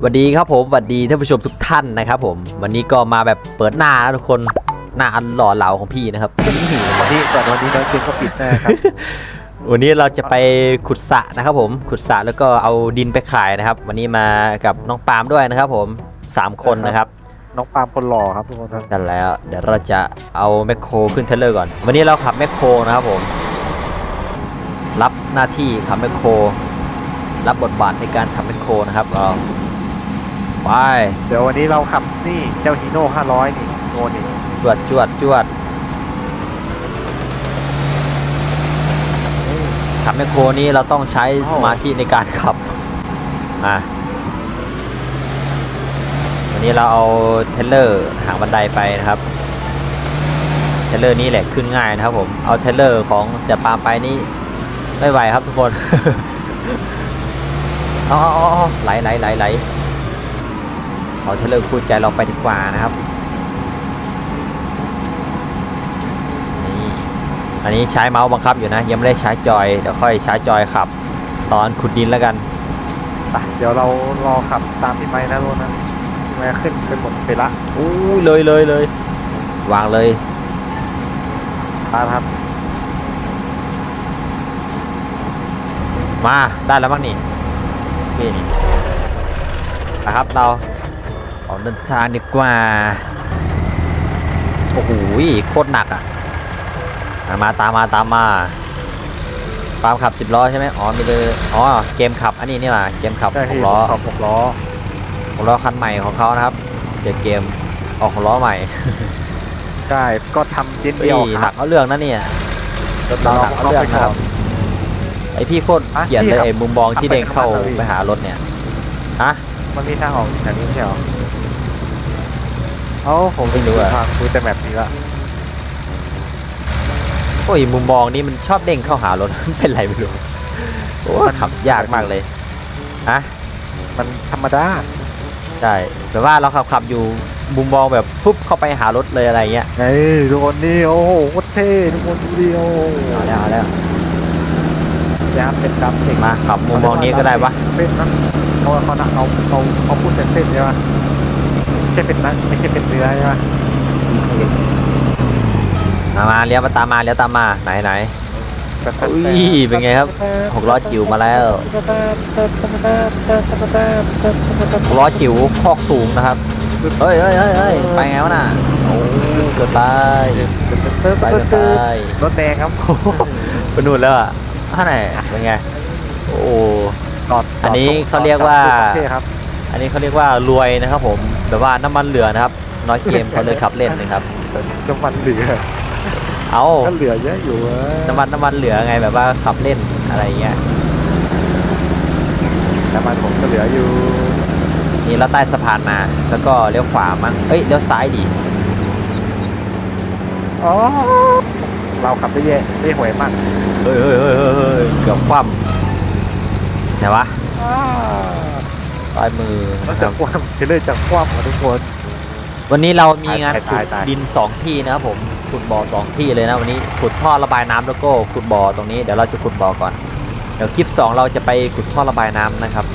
สวัสดีครับผมสวัสดีท่านผู้ชมทุกท่านนะครับผม วันนี้ก็มาแบบเปิดหน้านะทุกคนหน้าอันหล่อเหลาของพี่นะครับ วันนี้ก่อนวันนี้น้องเจนก็ปิดนะครับ วันนี้เราจะไปขุดสระนะครับผม ขุดสระแล้วก็เอาดินไปขายนะครับ วันนี้มากับน้องปาล์มด้วยนะครับผมสามคนนะครับ น้องปาล์มคนหล่อครับทุกคนครับกันแล้ว เดี๋ยวเราจะเอาแมคโครขึ้นเทรลเลอร์ก่อน วันนี้เราขับแมคโครนะครับผม รับหน้าที่ขับแมคโคร รับบทบาทในการขับแมคโครนะครับเรา ไปเดี๋ยววันนี้เราขับนี่เจ้าฮีโน่500 นี่โน่นี่จวดจวดจวดขับแมคโครนี้เราต้องใช้สมาธิในการขับมาวันนี้เราเอาเทรลเลอร์หางบันไดไปนะครับเทรลเลอร์นี้แหละขึ้นง่ายนะครับผมเอาเทรลเลอร์ของเสียปาล์มไปนี่ไม่ไหวครับทุกคน เอาเอาเอาเอาไหลไหลไหลไหล เอาเทรลเลอร์คู่ใจเราไปดีกว่านะครับนี่อันนี้ใช้เมาส์บังคับอยู่นะยังไม่ได้ใช้จอยเดี๋ยวค่อยใช้จอยขับ ตอนขุดดินแล้วกันไปเดี๋ยวเรารอขับตามพี่ไม้นะทุกคนนะแม่ขึ้นไปหมดไปละอู้ยเลยเลยเลยวางเลยตาครับมาได้แล้วมั้งนี่นี่นี่นะครับเรา ออกเดินทางดีกว่า โอ้โหโคตรหนักอะอะมาตามมาตามมาปาล์มขับ10ล้อใช่ไหมอ๋อ มีเลยอ๋อ เกมขับ อันนี้นี่หว่าเกมขับใช่หที่กล้อขับหกล้อหกล้อคันใหม่ของเขานะครับ เสียเกม ออกหกล้อใหม่ ใช่ ก็ทำชิ้นเฮ้เดียยวหคนัรักบเอาเรื่องนะเนี่ยรถเราหนักเอาเรื่องนะครับ ไอพี่โคตรอะเกลียดพี่เลยครับไอมุมมองที่ขับไปเด้งเข้าข้างหน้าเลยไปหารถเนี่ย ฮะ มันมีทางออกแถวนี้ไม่ใช่เหรอ เอ้าผมไม่รู้อะทางดูแต่แมปนี้ละโอ้ยมุมมองนี้มันชอบเด้งเข้าหารถ เป็นไรไม่รู้โอ้ยขับยากมากเลยฮะมันธรรมดาใช่แต่ว่าเราขับขับอยู่มุมมองแบบฟุบเข้าไปหารถเลยอะไรเงี้ยไงทุกคนนี่โอ้โหโคตรเท่ทุกคนดูดิโอ้โหเอาแล้วเอาแล้วยามเป็นดำเก่งมาขับมุมมองนี้ก็ได้ปะเส้นนะเขาเขานะเขาเขาเขาพูดเป็นเส้นใช่ไหมไม่ใช่เป็นนะไม่ใช่เป็นเนื้อใช่ไหมมามาเลี้ยวมาตามมาเลี้ยวตามมาไหนไหนอุ้ยเป็นไงครับหกล้อจิ๋วมาแล้วหกล้อจิ๋วคอกสูงนะครับเฮ้ยเฮ้ยเฮ้ยเฮ้ยไปไงวะน่ะโอ้เกือบตายไปเกือบตายรถแดงครับไปนู่นแล้วอะท่าไหนเป็นไงโอ้จอดอันนี้เขาเรียกว่าโอเคครับอันนี้เขาเรียกว่ารวยนะครับผม แบบว่าน้ำมันเหลือนะครับน้อยเกมเขาเลยขับเล่นนะครับ น้ำมันเหลือเอาก็เหลือเยอะอยู่อะน้ำมันน้ำมันเหลือไงแบบว่าขับเล่นอะไรเงี้ยน้ำมันผมก็เหลืออยู่ นี่เราใต้สะพานมาแล้วก็เลี้ยวขวามั้งเอ้ยเลี้ยวซ้ายดิอ๋อเราขับได้แย่ได้ห่วยมากเฮ้ยเฮ้ยเฮ้ยเฮ้ยเฮ้ยเกือบคว่ำไหนวะ ซ้ายมือแล้วนะคจะรับคว่ำจะเลยจะคว่ำอะทุกคน วันนี้เรามีงานตายขุดตายตาย ดินสองที่นะครับผมขุดบ่อสองที่เลยนะวันนี้ขุดท่อระบายน้ำแล้วก็ขุดบ่อตรงนี้เดี๋ยวเราจะขุดบ่อก่อน เดี๋ยวคลิปสองเราจะไปขุดท่อระบายน้ำนะครับ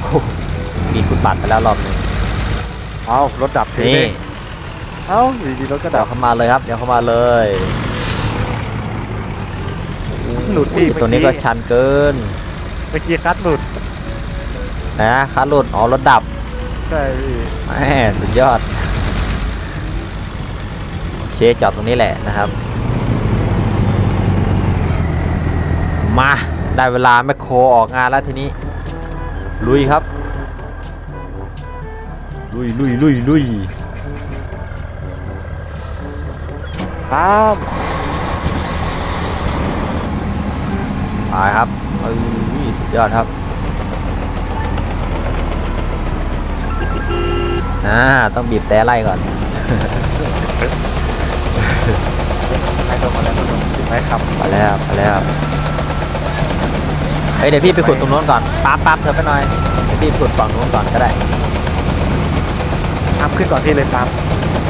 โอ้โหมีขุดบัตรไปแล้วรอบหนึงเอารถดับเฉยนี่เลยเอ้าอยู่ดีๆรถก็เดี๋ดัยบ วเข้ามาเลยครับเดี๋ยวเข้ามาเลยหลุดพี่อุ้ยตัวนี้ก็ชันเกินเมื่อกี้คัดหลุด นะคันหลุดอ๋อรถดับใช่พี่แหมสุดยอด โอเคจอดตรงนี้แหละนะครับ มาได้เวลาแมคโครออกงานแล้วทีนี้ ลุยครับ ลุยลุยลุยลุยตามไปครับเอ้ยสุดยอดครับ อ่าต้องบีบแต่ไล่ก่อนไปตรงมาแล้วไปขับไปแล้วไปแล้วเฮ้ยเดี๋ยวพี่ไปขุดตรงโน้นก่อนปั๊บปั๊บเธอไปหน่อยเดี๋ยวพี่ขุดฝั่งโน้นก่อนก็ได้ตามขึ้นก่อนพี่เลยตาม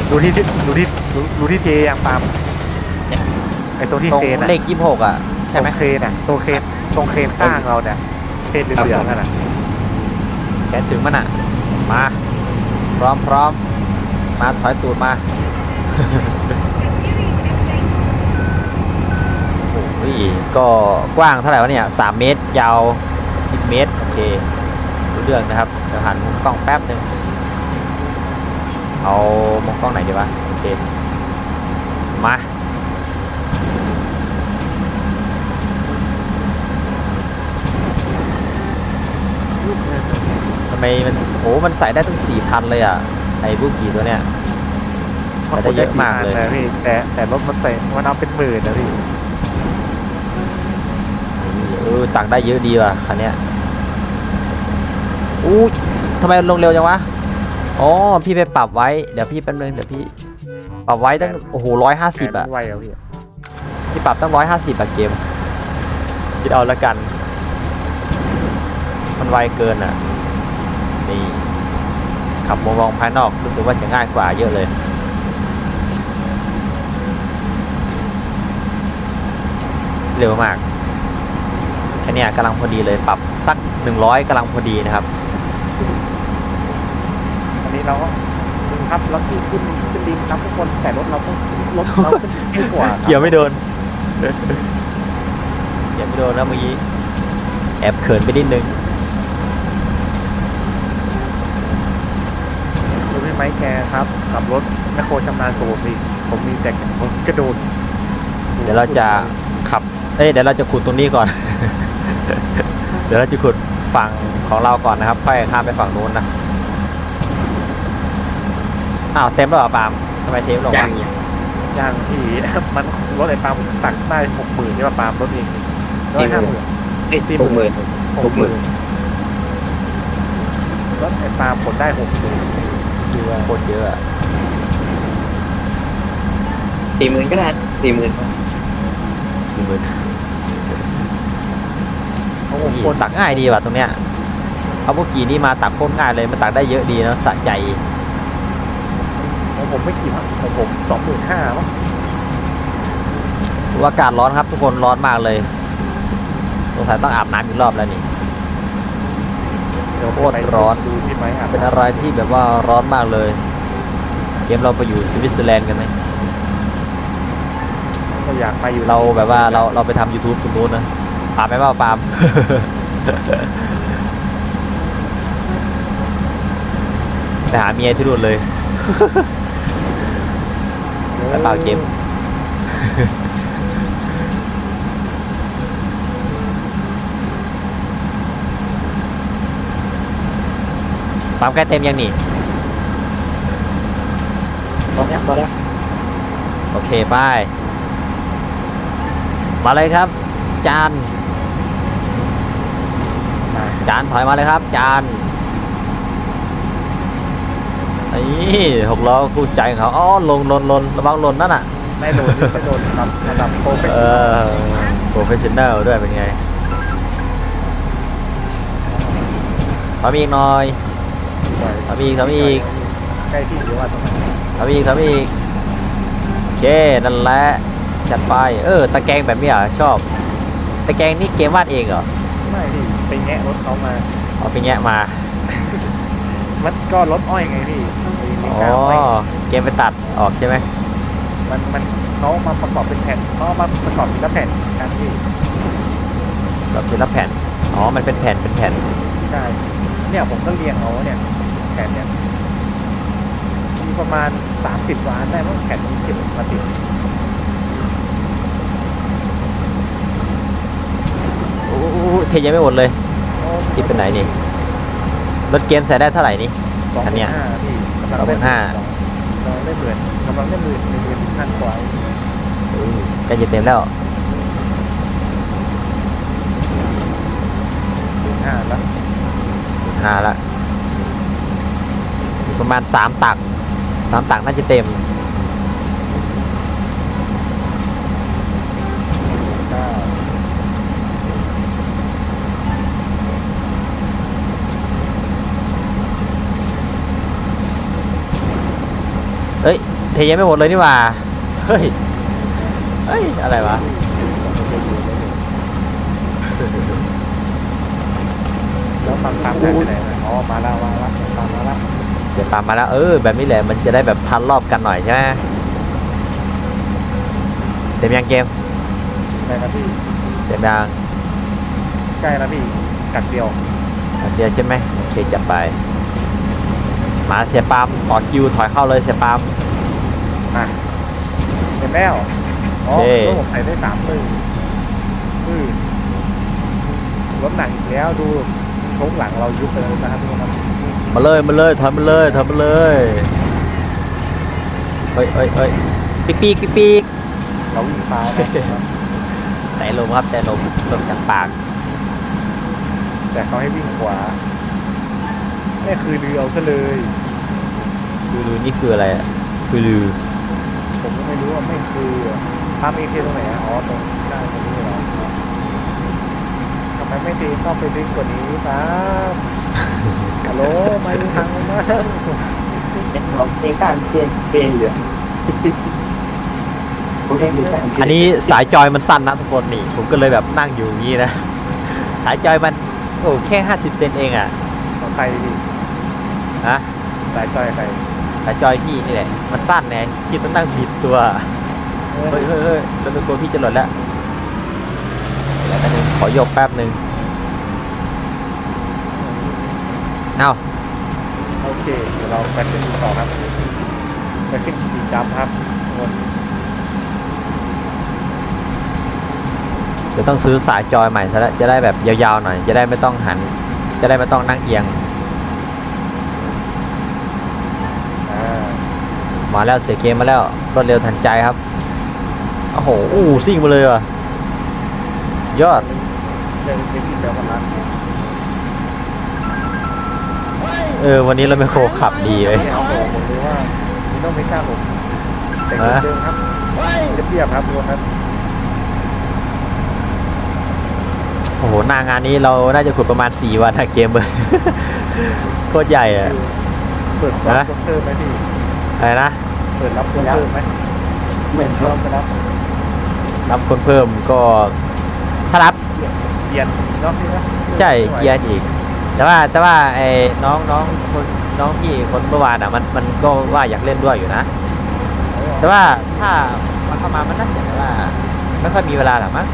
ดูที่ดูที่ดูดูที่เทยังตามไอ้ตรงที่ตรงเทนอะเลขยี่หกอะใช่ไหมตรงเคนอะตรงเคนตรงเคนข้างเราเนี่ยเคนเหลืองๆนั่นน่ะโอเคนถึงมันอะมา พร้อมพร้อมมาถอยตูดมาโอ้ยก็กว้างเท่าไหร่วะเนี่ย3เมตร ยาว10เมตร โอเครู้เรื่องนะครับเดี๋ยวหันมุมกล้องแป๊บหนึ่งเอามุมกล้องไหนดีวะ โอเค มา ทำไมมันโอ้มันใส่ได้ตั้งสี่พันเลยอะไอ้บุกี้ตัวเนี้ยแต่ได้เยอะมากเลยนะพี่แต่แต่รถมันใส่มันเอาเป็นหมื่นนะพี่เออตักได้เยอะดีว่ะคันเนี้ยอู้ทำไมลงเร็วจังวะอ๋อพี่ไปปรับไว้เดี๋ยวพี่แป๊บนึงเดี๋ยวพี่ ปรับไว้ตั้งโอ้โหร้อยห้าสิบอะแขนไวอะพี่พี่ปรับตั้งร้อยห้าสิบอะเกมคิดเอาละกัน มันไวเกินอะ นี่ขับมุมมองภายนอกรู้สึกว่าจะง่ายกว่าเยอะเลยเร็วมากแค่เนี้ยกำลังพอดีเลยปรับสัก 100กำลังพอดีนะครับ อันนี้เราก็ครับรถที่ขึ้นขึ้นดินครับทุกคนแต่รถเราต้องรถเราขึ้นเร็วกว่าครับเกี่ยวไม่โดนเกี่ยวไม่โดนนะเมื่อกี้แอบเขินไปนิดนึง ดูพี่ ไม้แกครับขับรถแมคโครชำนาญกว่าผมอีกผมมีแต่ผมกระโดดเดี๋ยวเราจะขับ เอ้ยเดี๋ยวเราจะขุดตรงนี้ก่อน เดี๋ยวเราจะขุดฝั่งของเราก่อนนะครับค่อยข้ามไปฝั่งนู้นนะอ้าวเต็มแล้วเหรอปาล์มทำไมเทปลงยัวะงยังย่างที่มันรถไอ้ปาล์มตักได้หกหมื่นใช่ป่ะปาล์มรถเองร้อยห้าหมื่นเอ้ยหกหมื่นหกหมื่นรถไอ้ปาล์มผลได้หกหมื่น โคตรเยอะอะสี่หมื่นก็ได้สี่หมื่นสี่หมื่นเขาหโอ้คนตักง่ายดีว่ะตรงเนี้ยเอาพวกกีนี่มาตักโคตรง่ายเลยมันตักได้เยอะดีนะสะใจของผมไม่กี่พันของผมสองหมื่นห้ามั้งอากาศร้อนครับทุกคนร้อนมากเลยสงสัยต้องอาบน้ำอีกรอบแล้วนี่ ดี๋ยวโคตรร้อนดูพี่ไม้อะเป็นอะไรที่แบบว่าร้อนมากเลยเกมเราไปอยู่สวิตเซอร์แลนด์กันไหมก็อยากไปอยู่เราแบบว่าเราเราไปทำ YouTube ตรงนู้นนะปาล์มไหมว่าปาล์มไปหาเมียที่นู่นเลยไปเปล่าเกม ปาล์มใกล้เต็มยังนี่ตอนนี้ตอนนี้โอเคไปมาเลยครับ จาน จานถอยมาเลยครับ จานนี่หกล้อคู่ใจของเขาอ๋อลงลนลนระวังลนนั่นน่ะไม่โดนไม่โดนครับระดับโปรเฟชเอชั่นอลอโปรเฟชชั่นแนลด้วยเป็นไงทำอีกหน่อย ทำอีกทำอีกใกล้ที่หรือว่าตรงไหนทำอีกทำอีกโอเคนั่นแหละจัดไปเออตะแกรงแบบนี้เหรอชอบตะแกรงนี่เกมวาดเองเหรอไม่พี่ไปแงะรถเขามาเอาไปแงะมามันก็รถอ้อยไงพี่ไอ้นี่อ๋อกาวอ้อยเกมไปตัดออกใช่ไหมมันมันเขามาประกอบเป็นแผ่นเขาเอามาประกอบเป็นแผ่นกันพี่แบบเป็นรับแผ่นอ๋อมันเป็นแผ่นเป็นแผ่นใช่เนี่ยผมก็เรียงเอาเนี่ย แผ่นเนี่ยมีประมาณสามสิบกว่าอันได้มั้งแผ่นที่เก็บมาติดโอ้โหเทยังไม่หมดเลยติดเป็นไหนนี่รถเกมใส่ได้เท่าไหร่นี่สองอันหเนี้มื่ยนห้าพี่กำลังสองหมื่ได้นห้ากำลังได้หมื่นกำลังได้หมื่นหนึ่งหมื่นพันกว่าใกล้จะเต็มแล้วหมื่นห้าแล้วห้าละอีก ประมาณสามตักสามตักน่าจะเต็มเฮ้ย เทยังไม่หมดเลยนี่ว่า เฮ้ย เฮ้ย อะไรวะแล้วฟังตามแผนไปไหนอ๋อ มาแล้วมาแล้วตามมาแล้ว เสียปามมาแล้วเออแบบนี้แหละมันจะได้แบบทันรอบกันหน่อยใช่ไหมเต็มยังเกมได้นะพี่เต็มยังใกล้แล้วพี่กัดเดียวอันเดียวใช่ไหมโอเคจับไปมาเสียปามต่อคิวถอยเข้าเลยเสียปามมาเห็นแล้วอ๋อเย้รถผมใส่ได้สามมือมือรถหนักอีกแล้วดูชกหลังเรายุบไปแล้วนะครับทุกคนครับ มาเลยมาเลยถอยมาเลยถอยมาเลยเฮ้ยเฮ้ยเฮ้ยปีกปีกปีกปีกเราวิ่งฟ้านะครับแต่ลมครับแต่ลมลมจากปาก แต่เขาให้วิ่งขวานี่คือเรือเอาซะเลยคือลือนี่คืออะไรอะคือลือผมก็ไม่รู้ว่าไม่คือทำเอเคตรงไหนอะอ๋อตรงหน้าตรงนี้เหรอทำไมไม่ตีเข้าไปลึกกว่านี้ครับ ฮัลโหลไม่ทางนะเป็นของเองการเปลี่ยนเปลี่ยนเหลือผมเองดูการอันนี้สายจอยมันสั้นนะทุกคนนี่ ผมก็เลยแบบนั่งอยู่อย่างนี้นะ สายจอยมันโอ้แค่50เซนเองอะของใครดิฮะสายจอยใครสายจอยพี่นี่แหละ มันสั้นไงพี่ต้องนั่งบิดตัวเออเฮ้ยเฮ้ยเฮ้ยแล้วตัวพี่จะหล่นแล้วแล้วกันงขอโยกแป๊บหนึ่ง เอ้าโอเคเดี๋ยวเราไปขึ้นต่อครับไปขึ้นสีจัมป์ครับวนเดี๋ยวต้องซื้อสายจอยใหม่ซะแล้วจะได้แบบยาวๆหน่อย จะได้ไม่ต้องหัน จะได้ไม่ต้องนั่งเอียงอ่ามาแล้วเสียเกมมาแล้วรวดเร็วทันใจครับโอ้โหอู้ซิ่งมาเลยว่ะยอดเรื่องเป็นที่แปลว่ารั เออ วันนี้เราไม่โคขับดีเลยเนี่ยเอาผมผมเลยว่าคุณต้องไม่กล้าผมแต่งฮะเดิมครับเรียบๆครับทุกคนครับโอ้โหหน้างานนี้เราน่าจะขุดประมาณ4วันนะเกมเลยโคตรใหญ่อะเปิดรับฮะโปสเตอร์ไหมพี่อะไรนะเปิดรับโปสเตอร์ไหมเหมือนพร้อมไปรับรับคนเพิ่มก็ถ้ารับเปลี่ยนรอบนี้นะใช่เกียร์อีก แต่ว่าแต่ว่าไอ้น้องน้องคนน้องพี่คนเมื่อวานอะมันมันก็ว่าอยากเล่นด้วยอยู่นะ แต่ว่าถ้ามันเข้ามามันน่าจะแบบว่าไม่ค่อยมีเวลาหรอกมั้ง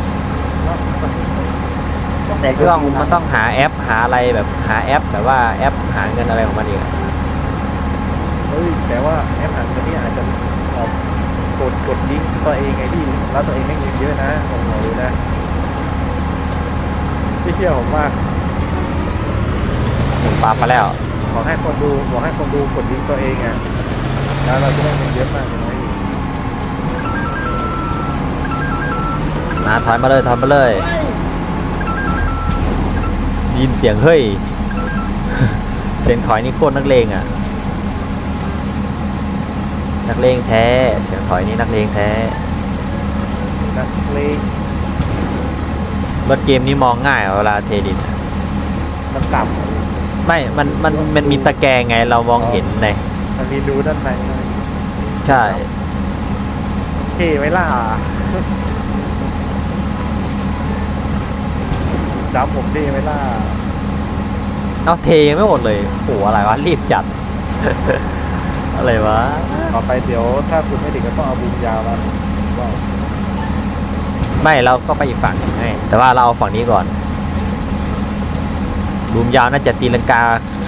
แต่ก็ต้องมันต้องหาแอปหาอะไรแบบหาแอปแบบว่าแอปหาเงินอะไรของมันอีกอะเฮ้ยแต่ว่าแอปหันตัวนี้อาจจะออกกดกดลิงก์ตัวเองไงพี่แล้วตัวเองไม่เงินเยอะนะผมบอกเลยนะไม่เชื่อผมว่า หนึ่งปลามาแล้วบอกให้คนดูบอกให้คนดูกดลิงก์ตัวเองอะแล้วเราจะได้เงินเยอะมากเลยนะพี่นะถอยมาเลยถอยมาเลยได้ยินเสียงเฮ้ย เสียงถอยนี่โคตรนักเลงอะ นักเลงแท้ เสียงถอยนี่นักเลงแท้ นักเลงรถเกมนี้มองง่ายอะเวลาเทดินอะมันต่ ไม่ มัน มัน มันมีตะแกรงไงเรามองเห็นไงำมันมีรูด้านในนะใช่เท่ไหมล่ะจำผมเท่ไหมล่ะเอาเทยังไม่หมดเลยโอ้อะไรวะ รีบจัด อะไรวะ ต่อไปเดี๋ยวถ้าคุณไม่ติดก็ต้องเอาบูมยาวแล้วว่าไม่ เราก็ไปอีกฝั่งหนึ่งไงแต่ว่าเราเอาฝั่งนี้ก่อน บูมยาวน่าจะตีลังกา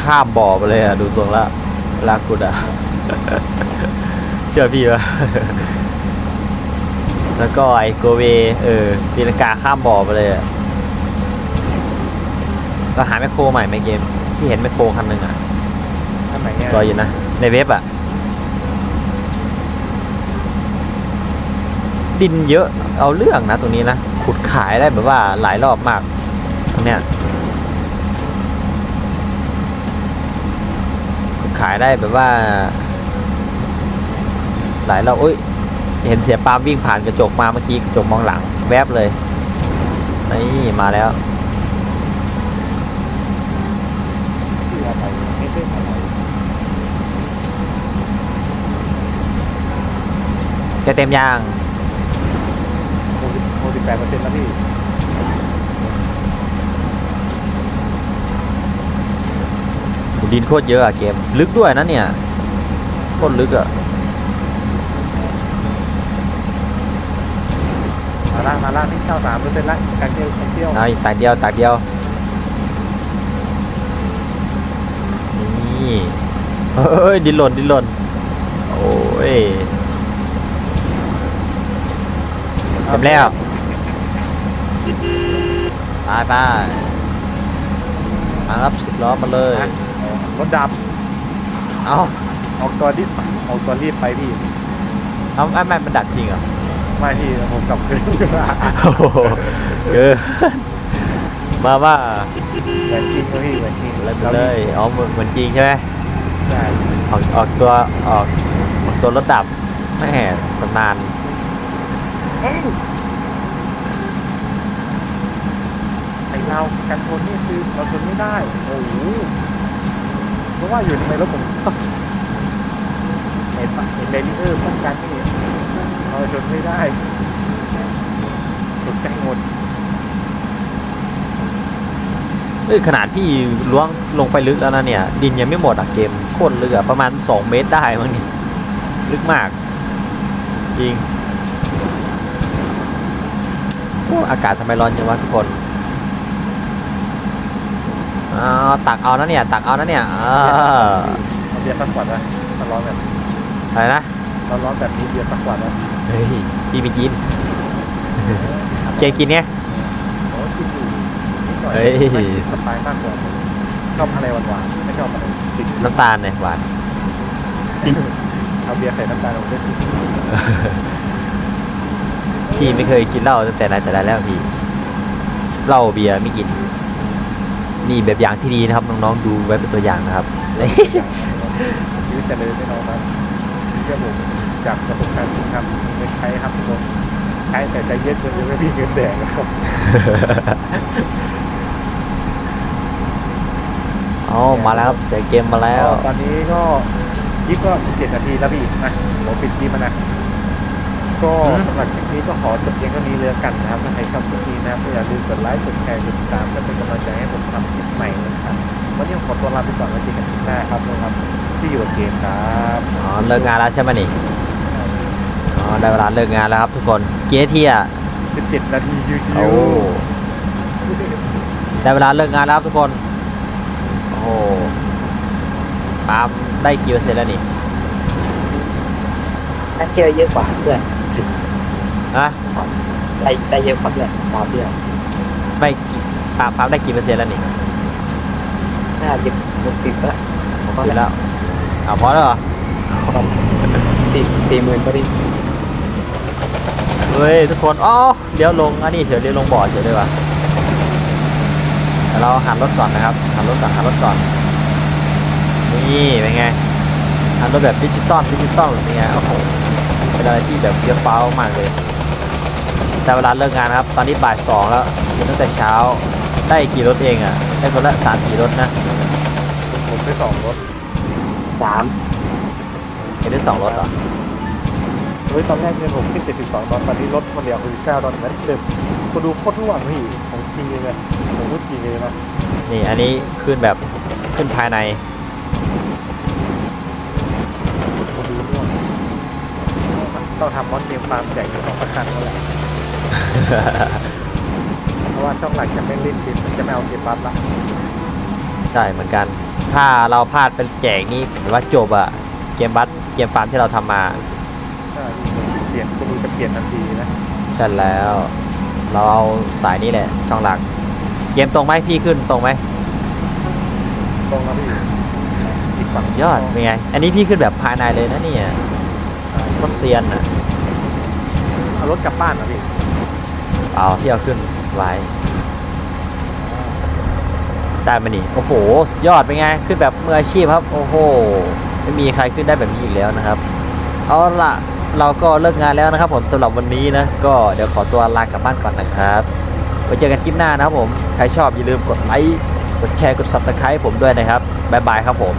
ข้ามบ่อไปเลยอะดูทรงแล้วเวลากุดอะเชื่อพี่ปะแล้วก็ไอโกเวเออตีลังกาข้ามบ่อไปเลยอะเราหาแมคโครใหม่ไหมเกม ที่เห็นแมคโครคันหนึ่งอะท่านไหนเนี่ยรออยู่นะ ในเว็บอะดินเยอะเอาเรื่องนะตรงนี้นะขุดขายได้แบบว่าหลายรอบมากตรงเนี้ยขุดขายได้แบบว่า หลายรอบอุ้ยเห็นเสียปาล์มวิ่งผ่านกระจกมาเมื่อกี้กระจกมองหลังแวบเลยนี่มาแล้วจะเต็มยางโมสิบแปดเปอร์เซ็นต์แล้วพี่ ดินโคตรเยอะอะเกม ลึกด้วยนะเนี่ยโคตรลึกอะมาละมาละนี่เก้าสามเปอร์เซ็นต์ละการเที่ยวการเที่ยวเอาอีกตากเดียวตากเดียว นี่เฮ้ยดินหล่นดินหล่นโอ้ยเต็มแล้วไปไปมาครับสิบล้อมาเลยนะ รถดับ เอาออกตัวรีบออกตัวรีบไปพี่ เอาไม่ไม่มันดักจริงเหรอไม่พี่ผมกลับคืนโอ้โหเกินมาว่าเหมือนจริงนะพี่เหมือนจริงเลยไปเลยอ๋อเหมือนเหมือนจริงใช่ไหมใช่ออกออกตัวออกออกตัวรถดับแม่ตำนานไอเรากันชนนี่คือเราชนไม่ได้ โอ้โห เพราะว่าอยู่ทำไมรถผมเห็นปะเห็นเบรีเออร์ป้องกันนี่เราชนไม่ได้ตกใจหมดเอ้ยขนาดพี่ล้วงลงไปลึกแล้วนะเนี่ย ดินยังไม่หมดอะเกมโคตรลึกอะประมาณ 2 เมตรได้มั้งนี่ลึกมากจริงโอ้อากาศทำไมร้อนจังวะทุกคน อ้าวตักเอานะเนี่ย ตักเอานะเนี่ยเออเอาเบียร์สักขวดนะถ้าร้อนแบบอะไรนะเราร้อนแบบนี้เบียร์สักขวดนะเฮ้ยพี่ไปกินเกมกินไงโอ้กินอยู่นิดหน่อยเฮ้ย ไม่สบายมากกว่าชอบอะไรหวานๆไม่ชอบอะไรติดน้ำตาลเนี่ยหวานเอาเบียร์ใส่น้ำตาลลงไปสิพี่ไม่เคยกินเหล้าตั้งแต่ไหนแต่ไรแล้วพี่เหล้าเบียร์ไม่กิน นี่แบบอย่างที่ดีนะครับน้องๆดูไว้เป็นตัวอย่างนะครับชีวิตเจริญไม่น้องครับเชื่อผมจากประสบการณ์จริงครับไม่ใช้ครับทุกคนใช้แต่ใจเย็นจนจะไม่มีเงินแดงนะครับอ๋อมาแล้วครับเสียงเกมมาแล้ว ตอนนี้ก็ยิปก็เจ็ดนาทีแล้วพี่นะผมปิดยิปมานะ ก็อืมสำหรับคลิปนี้ก็ขอจบเพียงเท่านี้เลยละกันนะครับถ้าใครชอบคลิปนี้นะครับก็อย่าลืมกดไลค์กดแชร์กดติดตามเพื่อเป็นกำลังใจให้ผมทำคลิปใหม่นะครับวันนี้ผมขอตัวลาไปก่อนแล้วเจอกันคลิปหน้าครับทุกคนครับที่อยู่กับเกมครับอ๋อเลิกงานแล้วใช่ไหมนี่อ๋อได้เวลาเลิกงานแล้วครับทุกคนกี่นาทีอะ17นาทีชิวโอ้ได้เวลาเลิกงานแล้วครับทุกคนโอ้โหปาล์มได้กี่เปอร์เซ็นต์แล้วนี่ถ้าเจอเยอะกว่าเพื่อน ฮะได้ได้เยอะกว่าเพื่อนตามเพื่อนไม่กี่ปาล์มปาล์มได้กี่เปอร์เซ็นต์แล้วนี่น่าจะหกสิบละหกสิบแล้วอ้าวพอแล้วเหรอสี่สี่หมื่นพอดีเฮ้ยทุกคนอ๋อเดี๋ยวลงอันนี้เฉยเดี๋ยวลงบ่อเฉยเลยวะแต่เราหันรถก่อนนะครับหันรถก่อนหันรถก่อนนี่เป็นไงหันรถแบบดิจิตอลดิจิตอลเป็นไงโอ้โห เป็นอะไรที่แบบเฟี้ยวฟ้าวมากเลย แต่เวลาเลิกงานนะครับ ตอนนี้บ่ายสองแล้วกินตั้งแต่เช้า ได้กี่รถเองอะ ได้คนละสามสี่รถนะ ผมไปสองรถสามเห็นได้สองรถเหรอเฮ้ยตอนแรกเงินผมขึ้น72ตอนตอนนี้ลดมาเหลือ69ตอนนั้นเดิมคนดูโคตรทุกวันพี่ของจริงเลยนะผมพูดจริงเลยนะ นี่อันนี้ขึ้นแบบขึ้นภายในคนดูร่วง ต้องทำมอสเกมฟาร์มใหญ่ของประคันแล้วแหละเพราะว่าช่องหลักจะไม่เล่นเกมจะไม่เอาเกมบัฟละใช่เหมือนกัน ถ้าเราพลาดเป็นแจกนี่ถือว่าจบอะเกมบัตเกมฟาร์มที่เราทำมาใช่เปลี่ยนคนดูจะเปลี่ยนทันทีนะใช่แล้ว เราเอาสายนี้แหละ ช่องหลัก เกมตรงไหมพี่ขึ้นตรงไหมตรงนะพี่อีกฝั่งยอดเป็นไง อันนี้พี่ขึ้นแบบภายในเลยนะเนี่ย ก็เซียนอะเอารถกลับบ้านนะพี่เอาที่เอาขึ้นไว้ได้มานี่โอ้โหสุดยอดเป็นไง ขึ้นแบบมืออาชีพครับ โอ้โห ไม่มีใครขึ้นได้แบบนี้อีกแล้วนะครับ เอาละเราก็เลิกงานแล้วนะครับ ผมสำหรับวันนี้นะ ก็เดี๋ยวขอตัวลากลับบ้านก่อนนะครับไว้เจอกันคลิปหน้านะครับผม ใครชอบอย่าลืมกดไลค์ กดแชร์ กด subscribe ผมด้วยนะครับ บ๊ายบายครับผม